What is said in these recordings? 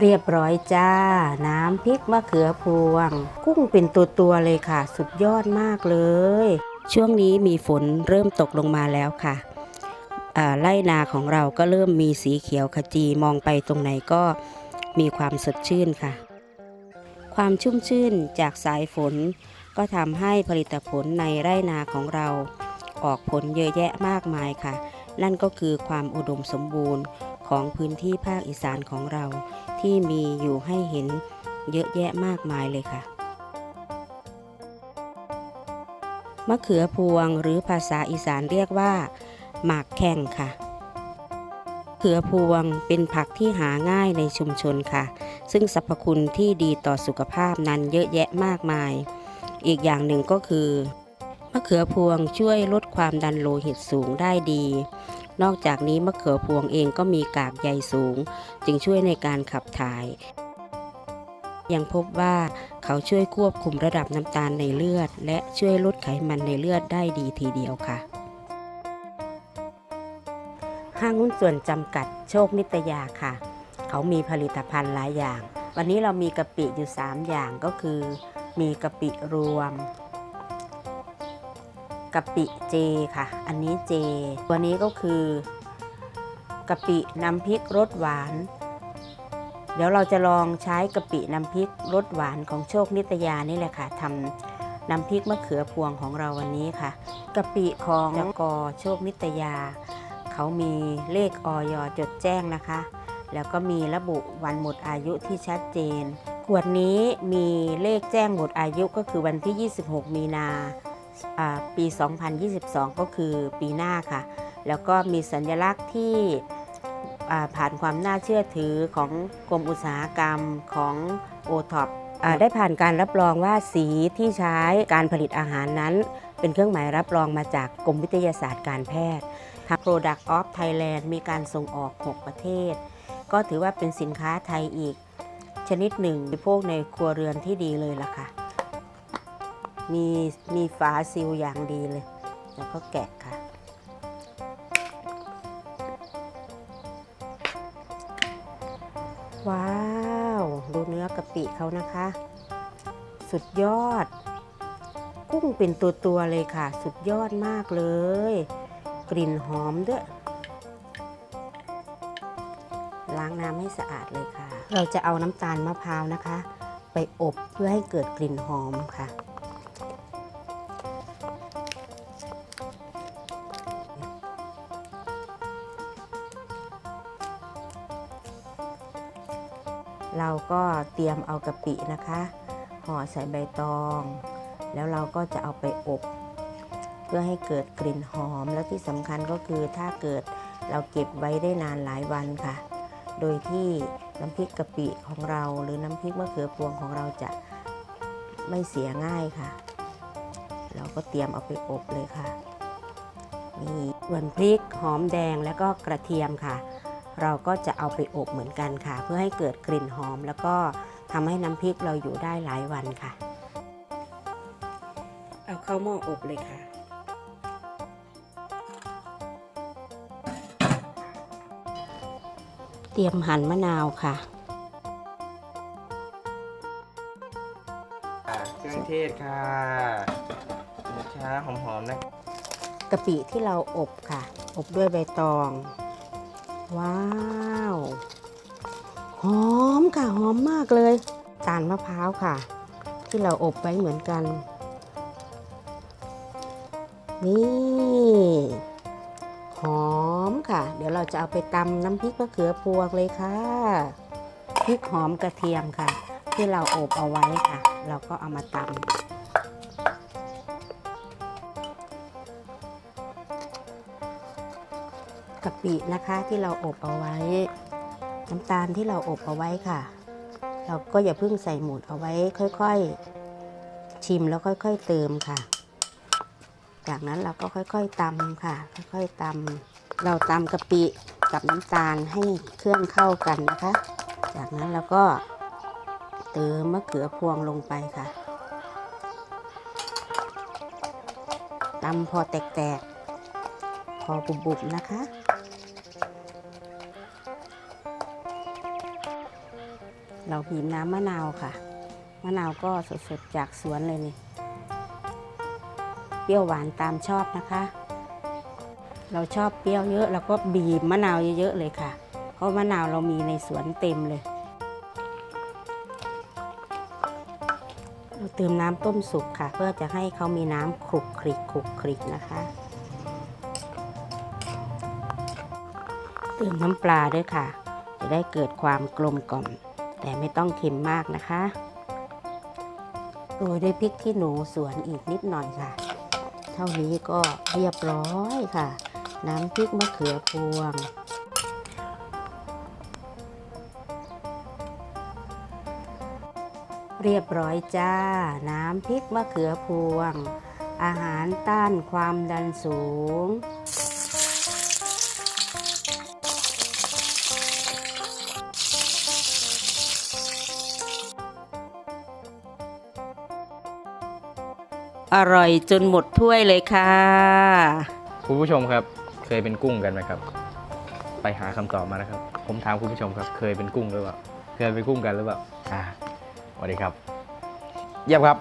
เรียบร้อยจ้า น้ำพริกมะเขือพวง กุ้งเป็นตัวตัวเลยค่ะ สุดยอดมากเลย ช่วงนี้มีฝนเริ่มตกลงมาแล้วค่ะไร่นาของเราก็เริ่มมีสีเขียวขจีมองไปตรงไหนก็มีความสดชื่นค่ะ ความชุ่มชื่นจากสายฝน ก็ทำให้ผลิตผลในไร่นาของเรา ออกผลเยอะแยะมากมายค่ะ นั่นก็คือความอุดมสมบูรณ์ ของพื้นที่ภาคอีสานของเรา ที่มีอยู่ให้เห็นเยอะแยะมากมายเลยค่ะ มะเขือพวงหรือภาษาอีสานเรียกว่า หมากแข่งค่ะเขือพวงเป็นผักที่หาง่ายในชุมชนค่ะ ซึ่งสรรพคุณที่ดีต่อสุขภาพนั้นเยอะแยะมากมาย อีกอย่างหนึ่งก็คือ มะเขือพวงช่วยลดความดันโลหิตสูงได้ดี นอกจากนี้มะเขือพวงเองก็มีกากใยสูง จึงช่วยในการขับถ่าย ยังพบว่าเขาช่วยควบคุมระดับน้ำตาลในเลือด และช่วยลดไขมันในเลือดได้ดีทีเดียวค่ะ ห้างหุ้นส่วนจำกัดโชคนิตยาค่ะ เขามีผลิตภัณฑ์หลายอย่าง วันนี้เรามีกะปิอยู่ 3 อย่างก็คือ มีกะปิรวม กะปิเจค่ะ อันนี้เจ ตัวนี้ก็คือกะปิน้ำพริกรสหวาน เดี๋ยวเราจะลองใช้กะปิน้ำพริกรสหวานของโชคนิตยานี่แหละค่ะทำน้ำพริกมะเขือพวงของเราวันนี้ค่ะกะปิของจกโชคนิตยา เขามีเลขออยจดแจ้งนะคะ แล้วก็มีระบุวันหมดอายุที่ชัดเจน ขวดนี้มีเลขแจ้งหมดอายุก็คือวันที่ 26 มีนา ปี 2022 ก็คือปีหน้าค่ะ แล้วก็มีสัญลักษณ์ที่ผ่านความน่าเชื่อถือของกรมอุตสาหกรรมของโอท็อปได้ผ่านการรับรองว่าสีที่ใช้การผลิตอาหารนั้น เป็นเครื่องหมายรับรองมาจากกรมวิทยาศาสตร์การแพทย์ทาง Product of Thailand มีการส่งออก 6 ประเทศ ก็ถือว่าเป็นสินค้าไทยอีก ชนิดหนึ่งบริโภคในครัวเรือนที่ดีเลยล่ะค่ะ มีมีฝาซีลอย่างดีเลย แล้วก็แกะค่ะ ว้าว ดูเนื้อกะปิเขานะคะ สุดยอด กุ้งเป็นตัวตัวๆเลยค่ะ สุดยอดมากเลย กลิ่นหอมด้วยล้างน้ำให้สะอาดเลยค่ะ เราจะเอาน้ำตาลมะพร้าวนะคะ ไปอบเพื่อให้เกิดกลิ่นหอมค่ะ เราก็เตรียมเอากะปินะคะห่อใส่ใบตอง แล้วเราก็จะเอาไปอบ เพื่อให้เกิดกลิ่นหอม แล้วที่สำคัญก็คือถ้าเกิดเราเก็บไว้ได้นานหลายวันค่ะ โดยที่น้ำพริกกะปิของเรา หรือน้ำพริกมะเขือพวงของเราจะไม่เสียง่ายค่ะ เราก็เตรียมเอาไปอบเลยค่ะนี่ส่วนพริกหอมแดงแล้วก็กระเทียมค่ะ เราก็จะเอาไปอบเหมือนกันค่ะ เพื่อให้เกิดกลิ่นหอม แล้วก็ทำให้น้ำพริกเราอยู่ได้หลายวันค่ะ เอาเข้าหม้ออบเลยค่ะเตรียมหั่นมะนาวค่ะอ่าเครื่องเทศค่ะช้าหอมๆนะกะปิที่เราอบค่ะ อบด้วยใบตอง ว้าว หอมค่ะ หอมมากเลยตาลมะพร้าวค่ะ ที่เราอบไว้เหมือนกัน นี่ หอมค่ะ เดี๋ยวเราจะเอาไปตำน้ำพริกมะเขือพวงเลยค่ะพริกหอมกระเทียมค่ะ ที่เราอบเอาไว้ค่ะ เราก็เอามาตำ กะปินะคะที่เราอบเอาไว้ น้ำตาลที่เราอบเอาไว้ค่ะ เราก็อย่าเพิ่งใส่หมดเอาไว้ค่อยๆ ชิมแล้วค่อยๆเติมค่ะ จากนั้นเราก็ค่อยๆตำค่ะ ค่อยๆตำเราตำกะปิกับน้ำตาลให้เครื่องเข้ากันนะคะ จากนั้นเราก็เติมมะเขือพวงลงไปค่ะตำพอแตกๆ พอบุบๆนะคะ เราบีบน้ำมะนาวค่ะ มะนาวก็สดๆจากสวนเลยนี่ เปรี้ยวหวานตามชอบนะคะ เราชอบเปรี้ยวเยอะเราก็บีบมะนาวเยอะๆเลยค่ะ เพราะมะนาวเรามีในสวนเต็มเลย เราเติมน้ำต้มสุกค่ะ เพื่อจะให้เขามีน้ำคลุกคลิกคลุกคลิกนะคะเติมน้ำปลาด้วยค่ะ จะได้เกิดความกลมกล่อม แต่ไม่ต้องเค็มมากนะคะโรยด้วยพริกขี้หนูสวนอีกนิดหน่อยค่ะ เท่านี้ก็เรียบร้อยค่ะ น้ำพริกมะเขือพวง เรียบร้อยจ้า น้ำพริกมะเขือพวง อาหารต้านความดันสูง อร่อยจนหมดถ้วยเลยค่ะ คุณผู้ชมครับ เคยเป็นกุ้งกันไหมครับ ไปหาคำตอบมานะครับ ผมถามคุณผู้ชมครับ เคยเป็นกุ้งหรือเปล่าเคยเป็นกุ้งกันหรือเปล่าอ่าสวัสดีครับ เยี่ยมครับ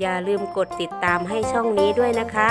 อย่าลืมกดติดตามให้ช่องนี้ด้วยนะคะ